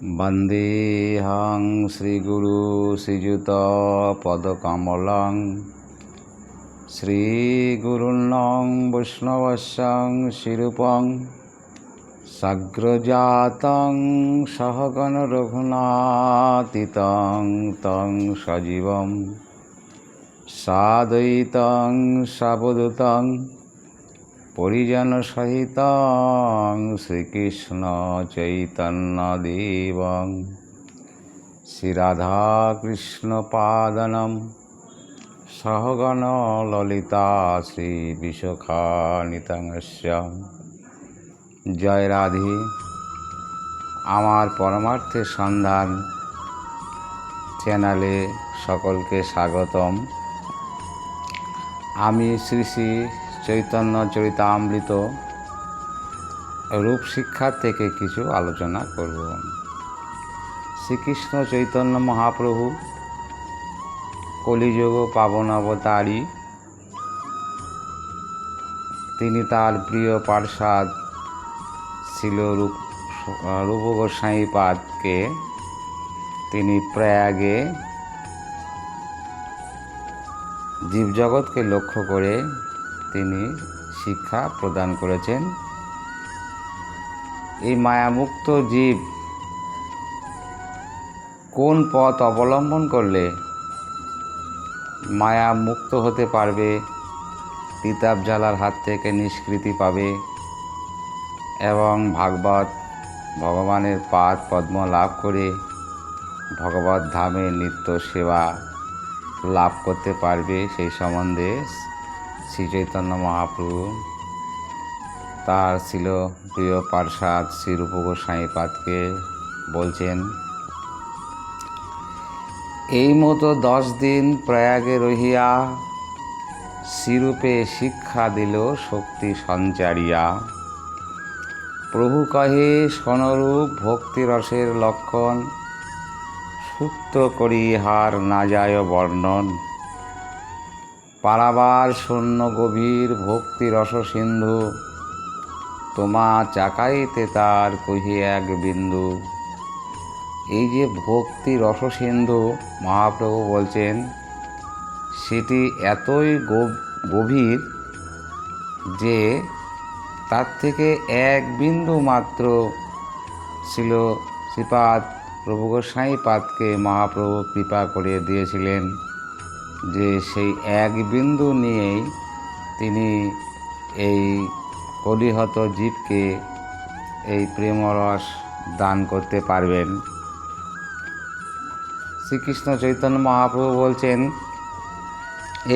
বন্দেহং শ্রীগুরু শ্রীযুতপদকমলং শ্রীগুরুর্ণং বৈষ্ণবশং শিরূপ সগ্রজাত সহগণ রঘুনাতিতং তং সজীবম। সাদৈতং সাবদুতং পরিজন সহিত শ্রীকৃষ্ণ চৈতন্য দেবং। শ্রীরাধাকৃষ্ণপাদনম সহগণ ললিতা শ্রীবিশখানিতাংশ জয় রাধি। আমার পরমার্থের সন্ধান চ্যানেলে সকলকে স্বাগতম। আমি শ্রী শ্রী চৈতন্য চরিতামৃত রূপ শিক্ষা থেকে কিছু আলোচনা করব। শ্রীকৃষ্ণ চৈতন্য মহাপ্রভু, কলিযুগ পাবন অবতারী, তিনি তার প্রিয় পার্ষদ ছিল রূপ রূপ গোস্বাই পাদকে তিনি প্রয়াগে জীবজগৎকে লক্ষ্য করে তিনি শিক্ষা প্রদান করেছেন। এই মায়ামুক্ত জীব কোন পথ অবলম্বন করলে মায়া মুক্ত হতে পারবে? তিতাব জ্বালার হাত থেকে নিষ্কৃতি পাবে এবং ভাগবত ভগবানের পাদ পদ্ম লাভ করে ভগবত ধামে নিত্য সেবা লাভ করতে পারবে সেই সম্বন্ধে শ্রী চৈতন্য মহাপ্রভু। তার ছিল প্রিয় পার্ষদ শ্রী রূপ গোস্বাইপাদকে বলছেন, এই মতো দশ দিন প্রয়াগে রহিয়া শ্রীরূপে শিক্ষা দিল শক্তি সঞ্চারিয়া। প্রভু কহে সনরূপ ভক্তিরসের লক্ষণ সুপ্ত করি হার না যায় বর্ণন। পারাবার শূন্য গভীর ভক্তি রস সিন্ধু, তোমা চাকাইতে তার কহি এক বিন্দু। এই যে ভক্তি রস সিন্ধু, মহাপ্রভু বলছেন, সেটি এতই গভীর যে তার থেকে এক বিন্দু মাত্র ছিল শ্রীপাদ প্রভু গোসাই পাদকে মহাপ্রভু কৃপা করে দিয়েছিলেন। যে সেই এক বিন্দু নিয়েই তিনি এই কলিহত জীবকে এই প্রেমরস দান করতে পারবেন। শ্রীকৃষ্ণ চৈতন্য মহাপ্রভু বলছেন,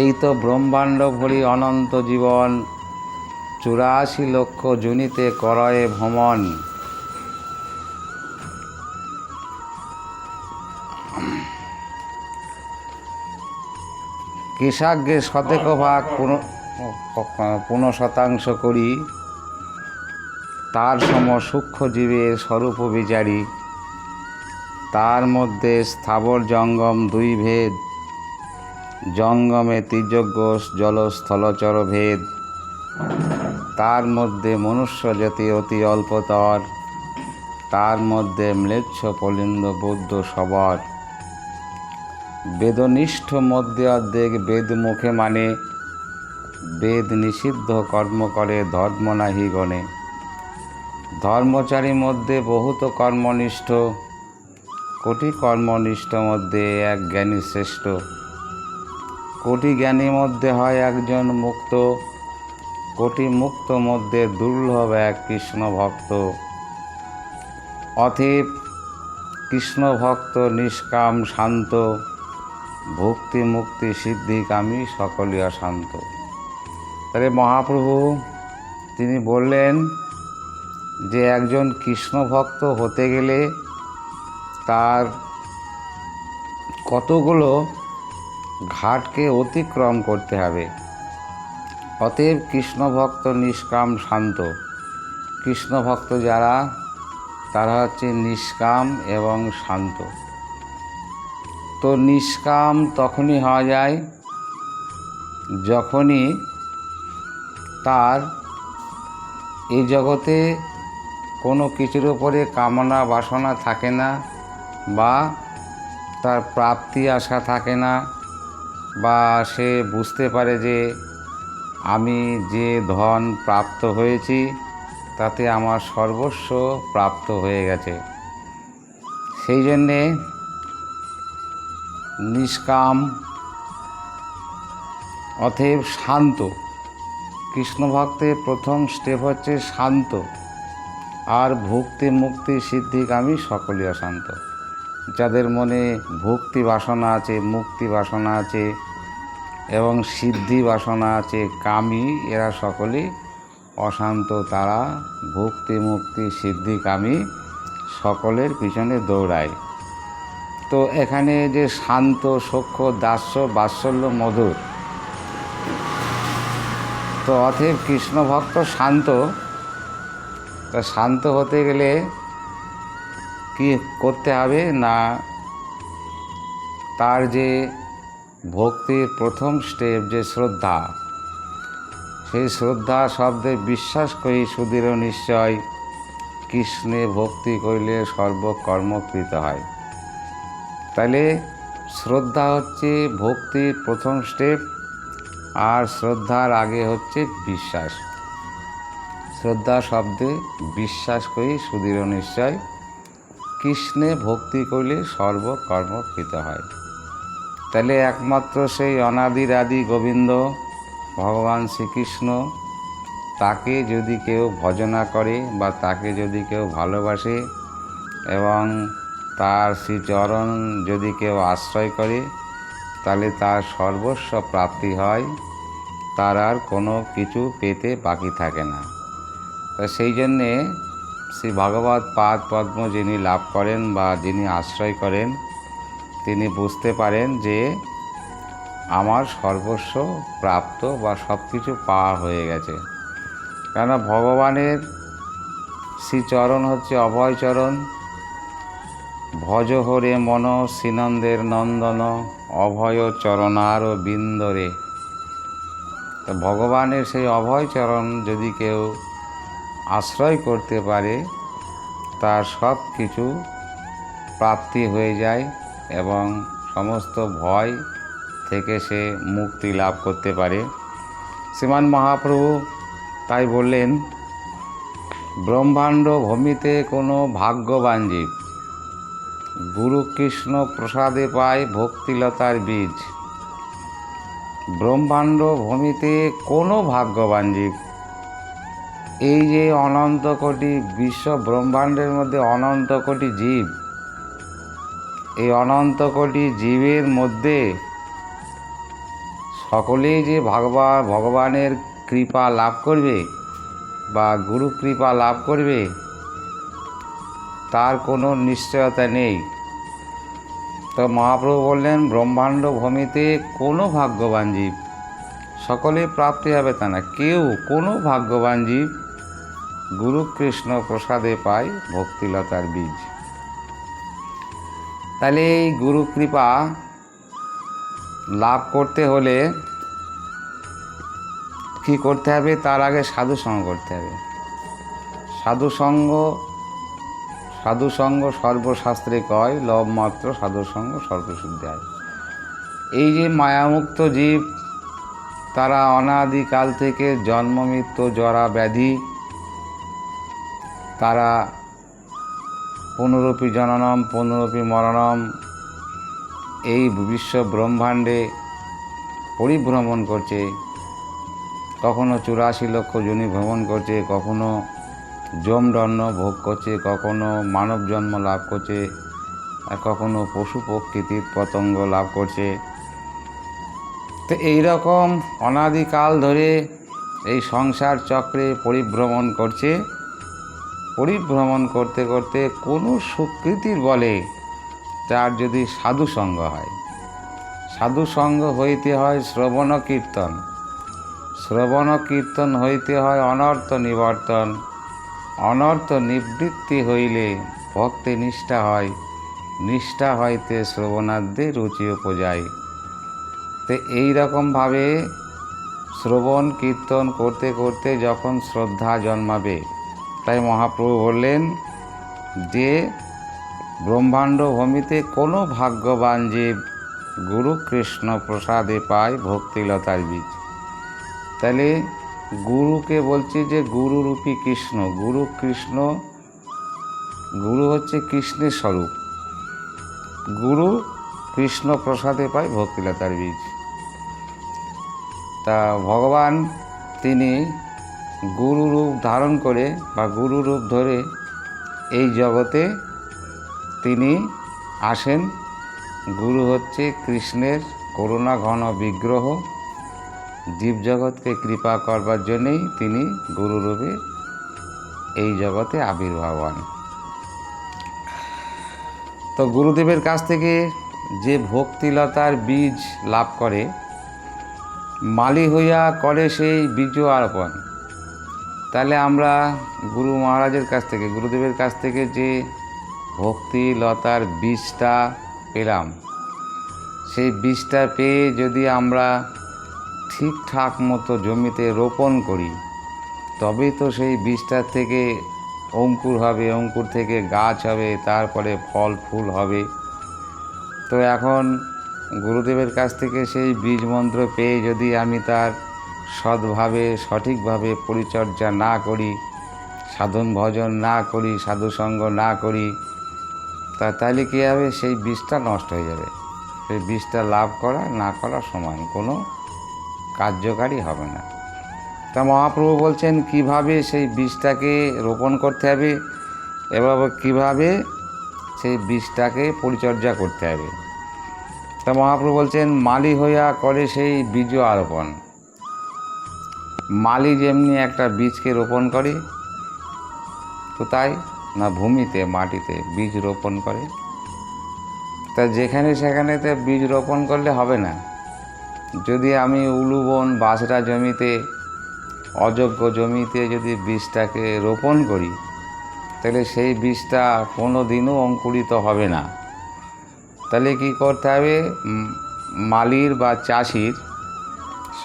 এই তো ব্রহ্মাণ্ড ভরি অনন্ত জীবন, চুরাশি লক্ষ জুনিতে করয়ে ভ্রমণ। কৃষাজ্ঞে শতেক ভাগ পুনঃ শতাংশ করি। তার সম সূক্ষ্মজীবের স্বরূপ বিচারী। তার মধ্যে স্থাবর জঙ্গম দুই ভেদ। জঙ্গমে তীর্যজ্ঞ জলস্থলচর ভেদ। তার মধ্যে মনুষ্য জাতি অতি অল্পতর। তার মধ্যে ম্লেচ্ছ, পলিন্দ, বৌদ্ধ, সবর। বেদনিষ্ঠ মধ্যে অর্ধেক বেদ মুখে মানে বেদ নিষিদ্ধ কর্ম করে ধর্ম নাহি গণে। ধর্মচারী মধ্যে বহুত কর্মনিষ্ঠ, কোটি কর্মনিষ্ঠ মধ্যে এক জ্ঞানী শ্রেষ্ঠ। কোটি জ্ঞানী মধ্যে হয় একজন মুক্ত, কোটি মুক্ত মধ্যে দুর্লভ এক কৃষ্ণ ভক্ত। অথিব কৃষ্ণ ভক্ত নিষ্কাম শান্ত ভক্তি, মুক্তি, সিদ্ধি সিদ্ধিকামী সকলই অশান্ত। তাহলে মহাপ্রভু, তিনি বললেন যে একজন কৃষ্ণ ভক্ত হতে গেলে তার কতগুলো ঘাটকে অতিক্রম করতে হবে। অতএব কৃষ্ণ ভক্ত নিষ্কাম শান্ত। কৃষ্ণ ভক্ত যারা, তারা হচ্ছে নিষ্কাম এবং শান্ত। তো নিষ্কাম তখনই হওয়া যায়। যখনই তার এই জগতে কোনো কিছুর উপরে কামনা বাসনা থাকে না বা তার প্রাপ্তি আশা থাকে না বা সে বুঝতে পারে যে আমি যে ধন প্রাপ্ত হয়েছি তাতে আমার সর্বস্ব প্রাপ্ত হয়ে গেছে। সেই জন্যে নিষ্কাম, অতএব শান্ত। কৃষ্ণভক্তের প্রথম স্টেপ হচ্ছে শান্ত। আর ভক্তি মুক্তি সিদ্ধিকামী সকলই অশান্ত। যাদের মনে ভক্তি বাসনা আছে, মুক্তি বাসনা আছে এবং সিদ্ধি বাসনা আছে, কামী, এরা সকলেই অশান্ত। তারা ভক্তি মুক্তি সিদ্ধি কামী সকলের পিছনে দৌড়ায়। তো এখানে যে শান্ত সখ্য দাস্য, বাৎসল্য, মধুর। তো অতএব কৃষ্ণ ভক্ত শান্ত। তা শান্ত হতে গেলে কি করতে হবে না তার যে ভক্তির প্রথম স্টেপ যে শ্রদ্ধা, সেই শ্রদ্ধা শব্দে বিশ্বাস করি সুদৃঢ় নিশ্চয় কৃষ্ণে ভক্তি করিলে সর্বকর্মকৃত হয়। তাহলে শ্রদ্ধা হচ্ছে ভক্তির প্রথম স্টেপ আর শ্রদ্ধার আগে হচ্ছে বিশ্বাস। শ্রদ্ধা শব্দে বিশ্বাস করি সুদৃঢ় নিশ্চয়। কৃষ্ণে ভক্তি করলে সর্বকর্মকৃত হয়। তাহলে একমাত্র সেই অনাদির আদি গোবিন্দ, ভগবান শ্রীকৃষ্ণ, তাকে যদি কেউ ভজনা করে বা তাকে যদি কেউ ভালোবাসে এবং তার শ্রীচরণ যদি কেউ আশ্রয় করে, তাহলে তার সর্বস্ব প্রাপ্তি হয়, তার আর কোনো কিছু পেতে বাকি থাকে না। তা সেই জন্যে শ্রী ভগবত পাদ পদ্ম যিনি লাভ করেন বা যিনি আশ্রয় করেন, তিনি বুঝতে পারেন যে আমার সর্বস্ব প্রাপ্ত বা সব কিছু পাওয়া হয়ে গেছে। কেন ভগবানের শ্রীচরণ হচ্ছে অভয়চরণ ভজ হরে মন শ্রীনন্দের নন্দন, অভয় চরণার বিন্দরে। তো ভগবানের সেই অভয় চরণ যদি কেউ আশ্রয় করতে পারে, তার সব কিছু প্রাপ্তি হয়ে যায় এবং সমস্ত ভয় থেকে সে মুক্তি লাভ করতে পারে। শ্রীমান মহাপ্রভু তাই বললেন, ব্রহ্মাণ্ড ভূমিতে কোনো ভাগ্যবান জীব গুরু কৃষ্ণ প্রসাদে পায় ভক্তিলতার বীজ। ব্রহ্মাণ্ড ভূমিতে কোনো ভাগ্যবান জীব। এই যে অনন্ত কোটি বিশ্ব ব্রহ্মাণ্ডের মধ্যে অনন্ত কোটি জীব, এই অনন্ত কোটি জীবের মধ্যে সকলেই যে ভগবান ভগবানের কৃপা লাভ করবে বা গুরু কৃপা লাভ করবে তার কোনো নিশ্চয়তা নেই। তো মহাপ্রভু বললেন, ব্রহ্মাণ্ড ভূমিতে কোনো ভাগ্যবান জীব সকলে প্রাপ্তি হবে তা না। কেউ কোনো ভাগ্যবান জীব গুরু কৃষ্ণ প্রসাদে পায় ভক্তিলতার বীজ। তাহলে এই গুরু কৃপা লাভ করতে হলে কি করতে হবে? তার আগে সাধু সঙ্গ করতে হবে। সাধু সঙ্গ সাধু সঙ্গ সর্বশাস্ত্রে কয়, লব মাত্র সাধু সঙ্গ হয় এই যে মায়ামুক্ত জীব, তারা অনাদিকাল থেকে জন্ম মৃত্যু জরা ব্যাধি, তারা পুনরূপী জননম, পুনরূপী মরণম, এই বিশ্ব ব্রহ্মাণ্ডে পরিভ্রমণ করছে, কখনো চুরাশি লক্ষ জনি ভ্রমণ করছে, কখনো যমদণ্ড ভোগ করছে, কখনো মানব জন্ম লাভ করছে, আর কখনো পশু প্রকৃতির পতঙ্গ লাভ করছে। তো এইরকম অনাদিকাল ধরে এই সংসার চক্রে পরিভ্রমণ করছে। পরিভ্রমণ করতে করতে কোনো সুকৃতির বলে তার যদি সাধু সঙ্গ হয়। সাধু সঙ্গ হইতে হয় শ্রবণ কীর্তন শ্রবণ কীর্তন হইতে হয় অনর্থ নিবর্তন। অনর্থ নিবৃত্তি হইলে ভক্তে নিষ্ঠা হয়। নিষ্ঠা হইতে শ্রবণাদ্যে রুচি উপজায়। তো এইরকমভাবে শ্রবণ, কীর্তন করতে করতে যখন শ্রদ্ধা জন্মাবে, তাই মহাপ্রভু বললেন যে, ব্রহ্মাণ্ড ভূমিতে কোনো ভাগ্যবান জীব গুরু কৃষ্ণ প্রসাদে পায় ভক্তিলতার বীজ। তাহলে গুরুকে বলছে যে গুরুরূপী কৃষ্ণ, গুরু কৃষ্ণ, গুরু হচ্ছে কৃষ্ণের স্বরূপ। গুরু কৃষ্ণ প্রসাদে পায় ভক্তিলতার বীজ। তা ভগবান তিনি গুরু রূপ ধারণ করে বা গুরু রূপ ধরে এই জগতে তিনি আসেন। গুরু হচ্ছে কৃষ্ণের করুণা ঘন বিগ্রহ। জীবজগৎকে কৃপা করবার জন্যেই তিনি গুরুরূপে এই জগতে আবির্ভাব হন তো গুরুদেবের কাছ থেকে যে ভক্তিলতার বীজ লাভ করে, মালি হইয়া করে সেই বীজ অর্পণ তাহলে আমরা গুরু মহারাজের কাছ থেকে, গুরুদেবের কাছ থেকে যে ভক্তি লতার বীজটা পেলাম, সেই বীজটা পেয়ে যদি আমরা ঠিকঠাক মতো জমিতে রোপণ করি, তবেই তো সেই বীজটার থেকে অঙ্কুর হবে, অঙ্কুর থেকে গাছ হবে, তারপরে ফল, ফুল হবে। তো এখন গুরুদেবের কাছ থেকে সেই বীজ মন্ত্র পেয়ে যদি আমি তার সৎভাবে, সঠিকভাবে পরিচর্যা না করি, সাধন ভজন না করি সাধুসঙ্গ না করি, তা তাহলে কী হবে? সেই বীজটা নষ্ট হয়ে যাবে। সেই বীজটা লাভ করা, না করা সমান কোনো কার্যকারী হবে না। তা মহাপ্রভু বলছেন, কীভাবে সেই বীজটাকে রোপণ করতে হবে এবং কীভাবে সেই বীজটাকে পরিচর্যা করতে হবে? তা মহাপ্রভু বলছেন, মালি হইয়া করে সেই বীজ আরোপণ। মালি যেমনি একটা বীজকে রোপণ করে, তো তাই না ভূমিতে, মাটিতে বীজ রোপণ করে? তা যেখানে সেখানে তো বীজ রোপণ করলে হবে না। যদি আমি উলুবন বাসরা জমিতে, অযোগ্য জমিতে যদি বীজটাকে রোপণ করি, তাহলে সেই বীজটা কোনো দিনও অঙ্কুরিত হবে না। তাহলে কি করতে হবে? মালির বা চাষির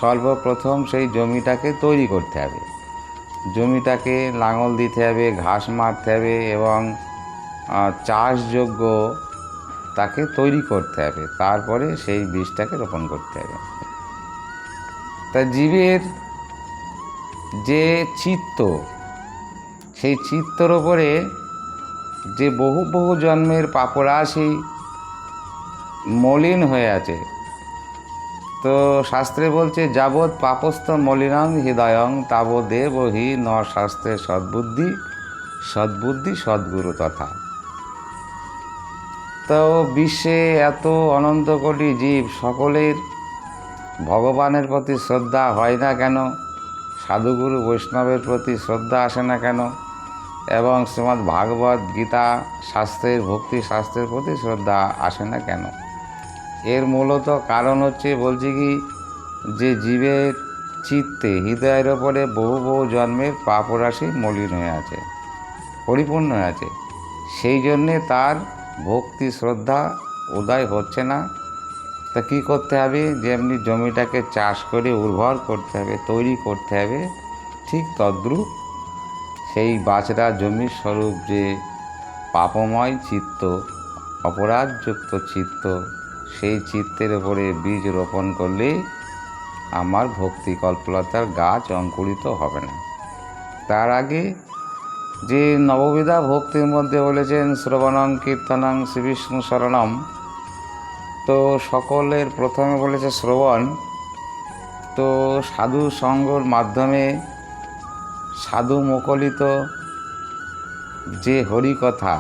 সর্বপ্রথম সেই জমিটাকে তৈরি করতে হবে। জমিটাকে লাঙল দিতে হবে, ঘাস মারতে হবে এবং চাষযোগ্য তাকে তৈরি করতে হবে। তারপরে সেই বীজটাকে রোপণ করতে হবে। তা জীবের যে চিত্ত, সেই চিত্তর ওপরে যে বহু বহু জন্মের পাপরাশি মলিন হয়ে আছে। তো শাস্ত্রে বলছে, যাবৎ পাপস্থ মলিনং হৃদয়ং, তাব দেব হি ন শাস্ত্রে সদ্বুদ্ধি সদ্বুদ্ধি সদ্গুরু তথা। তো বিশ্বে এত অনন্ত কোটি জীব, সকলের ভগবানের প্রতি শ্রদ্ধা হয় না কেন? সাধুগুরু বৈষ্ণবের প্রতি শ্রদ্ধা আসে না কেন? এবং শ্রীমদ্ ভাগবত গীতা শাস্ত্রের, ভক্তি শাস্ত্রের প্রতি শ্রদ্ধা আসে না কেন? এর মূলত কারণ হচ্ছে, বলছি কি, যে জীবের চিত্তে, হৃদয়ের ওপরে বহু বহু জন্মের পাপরাশি মলিন হয়ে আছে, পরিপূর্ণ হয়ে আছে। সেই জন্যে তার ভক্তি শ্রদ্ধা উদয় হচ্ছে না। তা কী করতে হবে? যেমনি জমিটাকে চাষ করে উর্বর করতে হবে, তৈরি করতে হবে, ঠিক তদ্রূপ সেই বাছরা জমির স্বরূপ যে পাপময় চিত্ত, অপরাধযুক্ত চিত্ত, সেই চিত্তের ওপরে বীজ রোপণ করলে আমার ভক্তি কল্পলতার গাছ অঙ্কুরিত হবে না। তার আগে যে নববিধা ভক্তির মধ্যে বলেছেন, শ্রবণং কীর্তনং শ্রী বিষ্ণু শরণম। তো সকলের প্রথমে বলেছে শ্রবণ। তো সাধু সঙ্গর মাধ্যমে সাধু মুখলিত যে হরিকথা,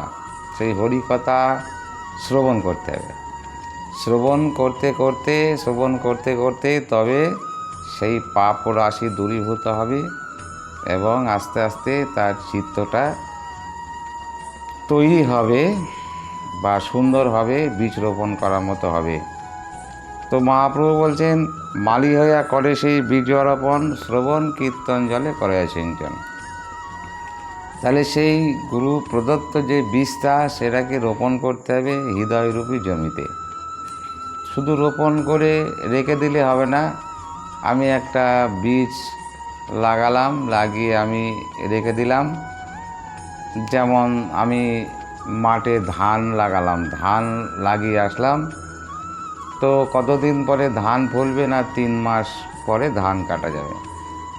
সেই হরিকথা শ্রবণ করতে হবে। শ্রবণ করতে করতে, শ্রবণ করতে করতে তবে সেই পাপ রাশি দূরীভূত হবে এবং আস্তে আস্তে তার চিত্তটা তৈরি হবে। বা সুন্দরভাবে বীজ রোপণ করার মতো হবে। তো মহাপ্রভু বলছেন, মালি হইয়া করে সেই বীজ রোপণ, শ্রবণ, কীর্তন জলে করে সিঞ্চন তাহলে সেই গুরু প্রদত্ত যে বীজটা, সেটাকে রোপণ করতে হবে হৃদয়রূপী জমিতে। শুধু রোপণ করে রেখে দিলে হবে না, আমি একটা বীজ লাগালাম, লাগিয়ে আমি রেখে দিলাম। যেমন আমি মাঠে ধান লাগালাম, ধান লাগিয়ে আসলাম। তো কতদিন পরে ধান ফলবে না তিন মাস পরে ধান কাটা যাবে?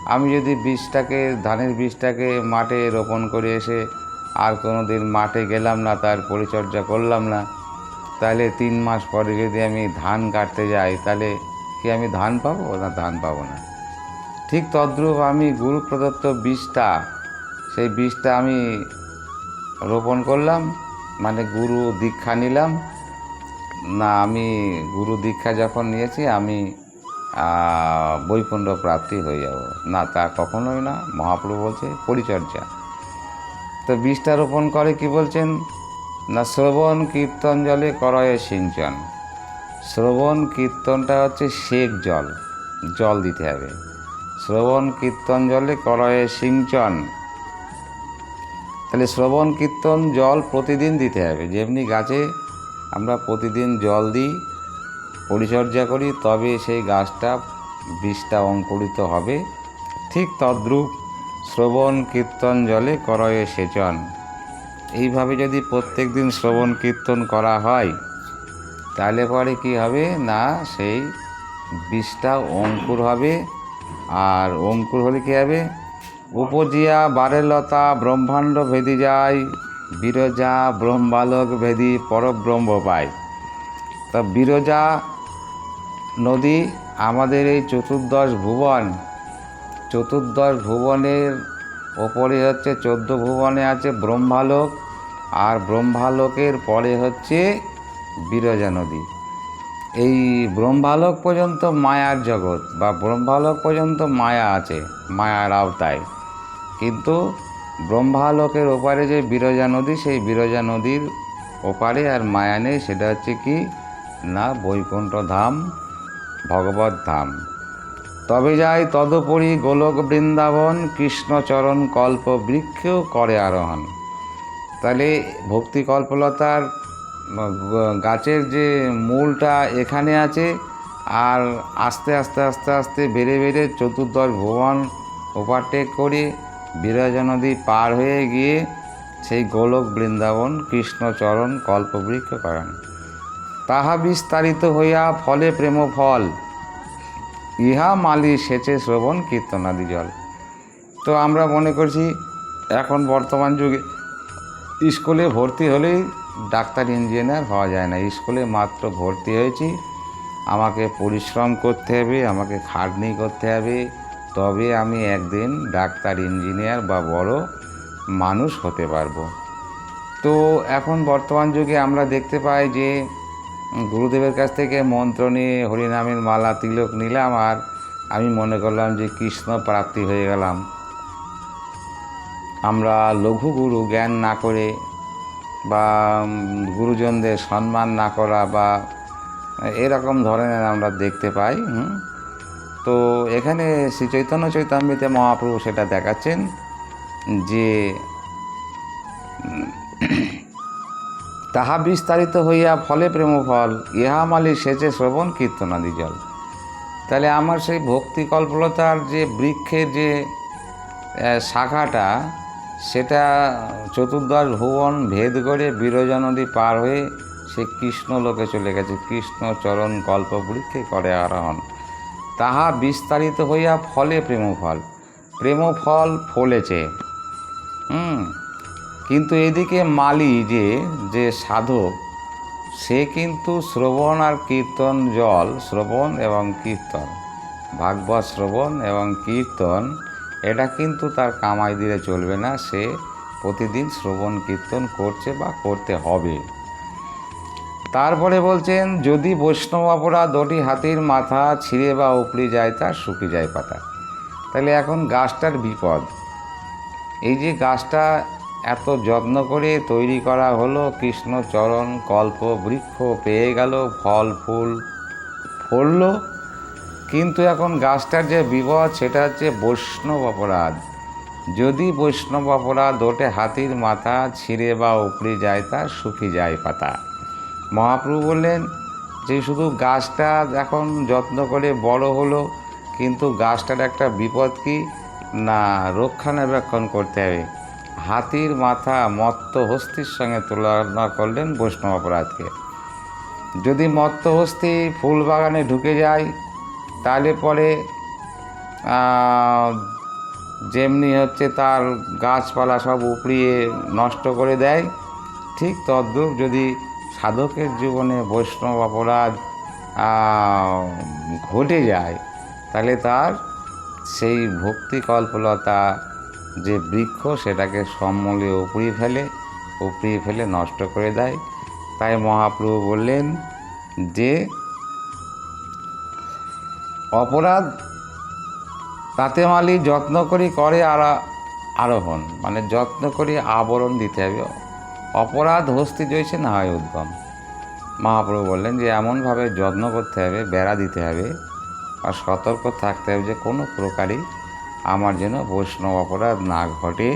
আমি যদি বীজটাকে ধানের বীজটাকে মাঠে রোপণ করে এসে আর কোনো দিন মাঠে গেলাম না, তার পরিচর্যা করলাম না, তাহলে তিন মাস পরে যদি আমি ধান কাটতে যাই, তাহলে কি আমি ধান পাবো না ধান পাবো না? ঠিক তদ্রূপ আমি গুরু প্রদত্ত বীজটা সেই বীজটা আমি রোপণ করলাম মানে গুরু দীক্ষা নিলাম। না, আমি গুরু দীক্ষা যখন নিয়েছি, আমি বৈকুণ্ঠ প্রাপ্তি হয়ে যাব। না, তা কখনোই না, মহাপ্রভু বলছে, পরিচর্যা। তো বীজটা রোপণ করে কি বলছেন? না, শ্রবণ কীর্তন জলে করয়ে সিঞ্চন। শ্রবণ কীর্তনটা হচ্ছে সেক জল জল দিতে হবে। শ্রবণ কীর্তন জলে করয়ে সিঞ্চন। তাহলে শ্রবণ, কীর্তন, জল প্রতিদিন দিতে হবে। যেমনি গাছে আমরা প্রতিদিন জল দিই, পরিচর্যা করি, তবে সেই গাছটা বীজটা অঙ্কুরিত হবে। ঠিক তদ্রূপ শ্রবণ, কীর্তন জলে করয়ে সেচন। এইভাবে যদি প্রত্যেক দিন শ্রবণ, কীর্তন করা হয়, তাহলে পরে কি হবে? না, সেই বীজটা অঙ্কুর হবে। আর অঙ্কুর হলে কী হবে? উপজিয়া বারেলতা ব্রহ্মাণ্ড ভেদি যায়, বিরজা ব্রহ্মালোক ভেদি পরব্রহ্ম পায়। তা বিরজা নদী আমাদের এই চতুর্দশ ভুবন, চতুর্দশ ভুবনের ওপরে হচ্ছে চোদ্দ ভুবনে আছে ব্রহ্মালোক, আর ব্রহ্মালোকের পরে হচ্ছে বিরজা নদী। এই ব্রহ্মালোক পর্যন্ত মায়ার জগৎ, বা ব্রহ্মালোক পর্যন্ত মায়া আছে, মায়ার আওতায়। কিন্তু ব্রহ্মালোকের ওপারে যে বিরজা নদী, সেই বিরজা নদীর ওপারে আর মায়া নেই, সেটা হচ্ছে কি? না বৈকুণ্ঠ ধাম, ভগবত ধাম। তবে যাই তদুপরি গোলক বৃন্দাবন কৃষ্ণচরণ কল্প বৃক্ষেও করে আরোহণ। তাহলে ভক্তি কল্পলতার গাছের যে মূলটা এখানে আছে, আর আস্তে আস্তে আস্তে আস্তে বেড়ে বেড়ে চতুর্দশ ভুবন ওভারটেক করে বিরজা নদী পার হয়ে গিয়ে সেই গোলক বৃন্দাবন কৃষ্ণচরণ কল্পবৃক্ষ করেন। তাহা বিস্তারিত হইয়া ফলে প্রেম ফল ইহা মালি সেচে শ্রবণ কীর্তনাদি জল। তো আমরা মনে করছি, এখন বর্তমান যুগে স্কুলে ভর্তি হলেই ডাক্তার, ইঞ্জিনিয়ার হওয়া যায় না। স্কুলে মাত্র ভর্তি হয়েছি। আমাকে পরিশ্রম করতে হবে, আমাকে খাটনি করতে হবে। তবে আমি একদিন ডাক্তার, ইঞ্জিনিয়ার বা বড় মানুষ হতে পারব তো এখন বর্তমান যুগে আমরা দেখতে পাই যে গুরুদেবের কাছ থেকে মন্ত্র নিয়ে, হরিনামের মালা, তিলক নিলাম আর আমি মনে করলাম যে কৃষ্ণ প্রাপ্তি হয়ে গেলাম আমরা লঘু গুরু জ্ঞান না করে বা গুরুজনদের সম্মান না করা বা এরকম ধরনের আমরা দেখতে পাই, হুম। তো এখানে শ্রী চৈতন্য চৈতামৃতে মহাপ্রভু সেটা দেখাচ্ছেন যে তাহা বিস্তারিত হইয়া ফলে প্রেম ফল ইহা মালি সেচে শ্রবণ কীর্তনাদি জল। তাহলে আমার সেই ভক্তি কল্পলতার যে বৃক্ষের যে শাখাটা, সেটা চতুর্দশ ভুবন ভেদ করে বিরজা নদী পার হয়ে সে কৃষ্ণ লোকে চলে গেছে। কৃষ্ণ চরণ কল্প বৃক্ষে করে আরোহণ। তাহা বিস্তারিত হইয়া ফলে প্রেম ফল প্রেম ফল ফলেছে। হুম, কিন্তু এদিকে মালি যে যে সাধক, সে কিন্তু শ্রবণ আর কীর্তন জল, শ্রবণ এবং কীর্তন, ভাগবত শ্রবণ এবং কীর্তন, এটা কিন্তু তার কামাই দিলে চলবে না, সে প্রতিদিন শ্রবণ কীর্তন করছে বা করতে হবে। তারপরে বলছেন, যদি বৈষ্ণব অপরাধ ওটি হাতির মাথা ছিঁড়ে বা উপড়ে যায় তার শুকিয়ে যায় পাতা। তাহলে এখন গাছটার বিপদ। এই যে গাছটা এত যত্ন করে তৈরি করা হলো কৃষ্ণচরণ কল্প বৃক্ষ পেয়ে গেল, ফল, ফুল ফলল। কিন্তু এখন গাছটার যে বিপদ, সেটা হচ্ছে বৈষ্ণব অপরাধ। যদি বৈষ্ণব অপরাধ ওঠে হাতির মাথা ছিঁড়ে বা উপড়ে যায়, তা শুকিয়ে যায় পাতা। মহাপ্রভু বললেন, যে শুধু গাছটা এখন যত্ন করে বড় হলো, কিন্তু গাছটার একটা বিপদ কি? না, রক্ষণাবেক্ষণ করতে হবে। হাতির মাথা মত্ত হস্তির সঙ্গে তুলনা করলেন বৈষ্ণব অপরাধকে। যদি মত্ত হস্তি ফুল বাগানে ঢুকে যায়, তাহলে পরে যেমনি হচ্ছে তার গাছপালা সব উপড়িয়ে নষ্ট করে দেয়, ঠিক তদ্রূপ যদি সাধকের জীবনে বৈষ্ণব অপরাধ ঘটে যায়, তাহলে তার সেই ভক্তি কল্পলতা যে বৃক্ষ, সেটাকে সম্মূলে উপড়িয়ে ফেলে উপড়িয়ে ফেলে নষ্ট করে দেয়। তাই মহাপ্রভু বললেন যে, অপরাধ তাতে মালি যত্ন করি, করে আর আরোহণ মানে যত্ন করে আবরণ দিতে হবে। অপরাধ হস্তি জয়ছে না হয় উদ্গম। মহাপ্রভু বললেন যে, এমনভাবে যত্ন করতে হবে, বেড়া দিতে হবে আর সতর্ক থাকতে হবে যে, কোনো প্রকারই আমার যেন বৈষ্ণব অপরাধ না ঘটে।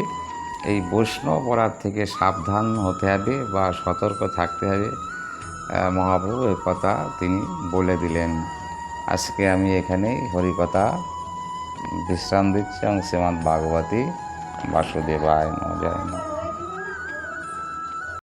এই বৈষ্ণব অপরাধ থেকে সাবধান হতে হবে বা সতর্ক থাকতে হবে মহাপ্রভু এই কথা তিনি বলে দিলেন। আজকে আমি এখানেই হরিকথা, বিশ্রাম দিচ্ছি এবং শ্রীমৎ ভাগবতী বাসুদেবায় নয় জয়। নয়